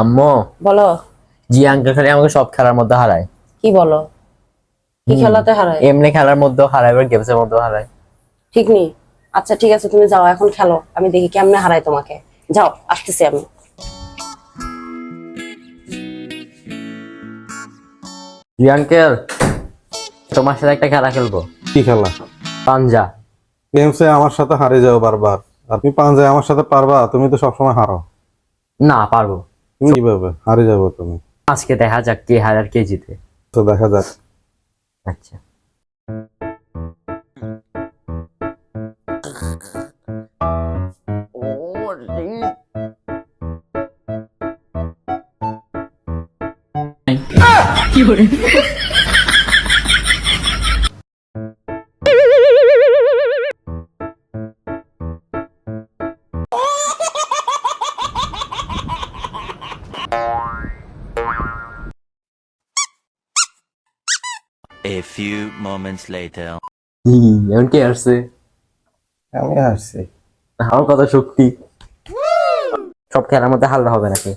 আম্মু। বলো। জি আঙ্কেল খালি আমাকে সব খেলার মধ্যে হারায়। কি বলো? কি খেলাতে হারায়? এমনি খেলার মধ্যেও হারায় এবার গেমসের মধ্যেও হারায়। ঠিক নেই। আচ্ছা ঠিক আছে তুমি যাও এখন খেলো। আমি দেখি কেমনে হারাই তোমাকে। যাও আসতেছি আমি। জি আঙ্কেল তোমার সাথে একটা খেলা খেলব। কি খেলা? পাঞ্জা। গেমসে আমার সাথে হারিয়ে যাও বারবার। আর তুমি পাঞ্জায় আমার সাথে পারবা তুমি তো সবসময় হারো। না পারব। তুমি কীভাবে? হারে যাব তুমি। আজকে দেখা যাক কে হারার কে জিতে। তো দেখা যাক। আচ্ছা। A few moments later. এমন কে আসছে? আমি আসছি। আমার কত শক্তি সব খেলার মধ্যে হারলে হবে নাকি?